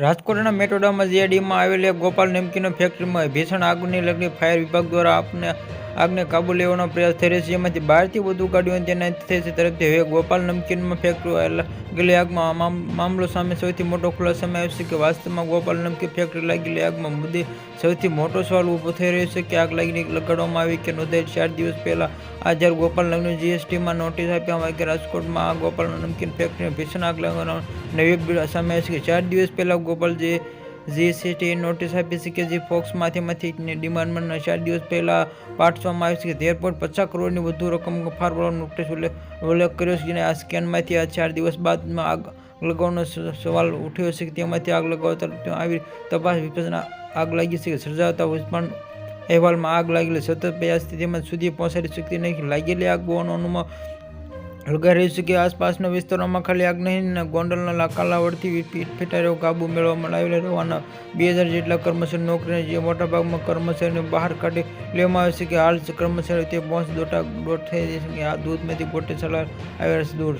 રાજકોટના મેટોડામાં જીઆઈડીમાં આવેલી ગોપાલ નમકીનો ફેક્ટરીમાં ભીષણ આગની લગની ફાયર વિભાગ દ્વારા આપને આગને કાબુ લેવાનો પ્રયાસ થઈ રહ્યો છે. જેમાંથી બારથી વધુ ગાડીઓ તેના તરફથી હવે ગોપાલ નમકીનમાં ફેક્ટરી લાગેલી આગમાં મામલો સામે સૌથી મોટો ખુલાસામાં આવ્યો છે કે વાસ્તવમાં ગોપાલ નમકીન ફેક્ટરી લાગેલી આગમાં મુદ્દે સૌથી મોટો સવાલ ઊભો થઈ રહ્યો છે કે આગ લાગીને લગાડવામાં આવી કે નોંધાઈ ચાર દિવસ પહેલાં આ જ્યારે ગોપાલ નગરની જીએસટીમાં નોટિસ આપવામાં આવી કે રાજકોટમાં આ ગોપાલ નમકીન ફેક્ટરીને ભીષણ આગ લાગવાનો નવી સામે આવી છે કે ચાર દિવસ પહેલાં ગોપાલ જે જીએસટી નોટિસ આપી છે કે જે ફોક્સ માથેમાંથી ડિમાન્ડમાં ચાર દિવસ પહેલાં પાઠવવામાં આવી છે કે તેર પોઈન્ટ પચાસ કરોડની વધુ રકમ ફાળવવાનો નોટિસ ઉલ્લેખ કર્યો છે જેને આ સ્કેનમાંથી આ ચાર દિવસ બાદમાં આગ લગાવવાનો સવાલ ઉઠ્યો છે કે તેમાંથી આગ લગાવતા આવી તપાસ વિપક્ષના આગ લાગી છે કે સર્જાવતા ઉસ્માન અહેવાલમાં આગ લાગેલી સતત પ્રયાસથી તેમજ સુધી પહોંચાડી શકતી નહીં. લાગેલી આગ હોવાનું અનુમાન છે કે આસપાસના વિસ્તારોમાં ખાલી આગ નહીં, ને ગોંડલના કાલાવડથી ફેટારીઓ કાબુ મેળવવામાં આવેલા રહેવાના બે હજાર જેટલા કર્મચારી નોકરીને જે મોટાભાગમાં કર્મચારીને બહાર કાઢી લેવામાં આવે છે કે હાલ કર્મચારીઓ તે પહોંચ દોટા દોટ થઈ જશે કે આ દૂધમાંથી ગોટે ચલા આવ્યા દૂર